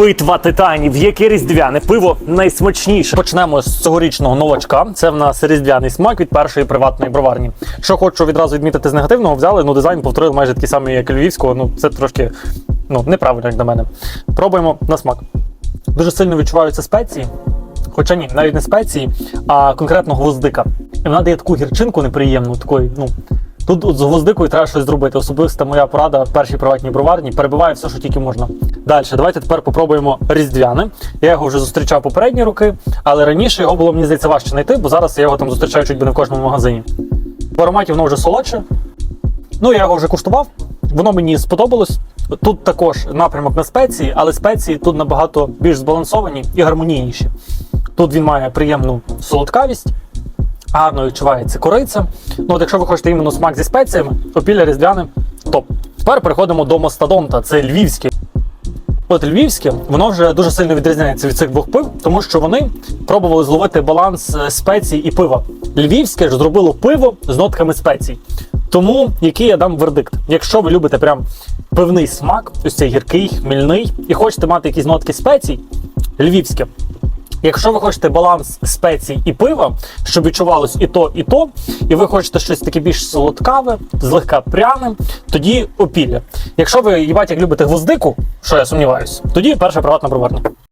Битва титанів, яке різдвяне пиво найсмачніше. Почнемо з цьогорічного новачка. Це в нас різдвяний смак від першої приватної броварні. Що хочу відразу відмітити з негативного, взяли, ну дизайн повторили майже такий самий, як і львівського. Ну це трошки ну неправильно, як на мене. Пробуємо на смак. Дуже сильно відчуваються спеції. Хоча ні, навіть не спеції, а конкретно гвоздика. І вона дає таку гірчинку неприємну, такої, ну. Тут з гвоздикою треба щось зробити. Особисто моя порада в першій приватній броварні перебиває все, що тільки можна. Далі, давайте тепер попробуємо різдвяне. Я його вже зустрічав попередні роки, але раніше його було, мені здається, важче знайти, бо зараз я його там зустрічаю чуть би не в кожному магазині. В ароматі воно вже солодше. Ну, я його вже куштував, воно мені сподобалось. Тут також напрямок на спеції, але спеції тут набагато більш збалансовані і гармонійніші. Тут він має приємну солодкавість, гарно відчувається кориця. Ну, от якщо ви хочете іменно смак зі спеціями, опілля різдвяне топ. Тепер переходимо до мастодонта, це львівське. От львівське, воно вже дуже сильно відрізняється від цих двох пив, тому що вони пробували зловити баланс е, спецій і пива. Львівське ж зробило пиво з нотками спецій. Тому який я дам вердикт? Якщо ви любите прям пивний смак, ось цей гіркий, хмільний, і хочете мати якісь нотки спецій, львівське. Якщо ви хочете баланс спецій і пива, щоб відчувалось і то, і то, і ви хочете щось таке більш солодкаве, злегка пряне, тоді опілля. Якщо ви їбать, як любите гвоздику, що я сумніваюся, тоді перша приватна броварня.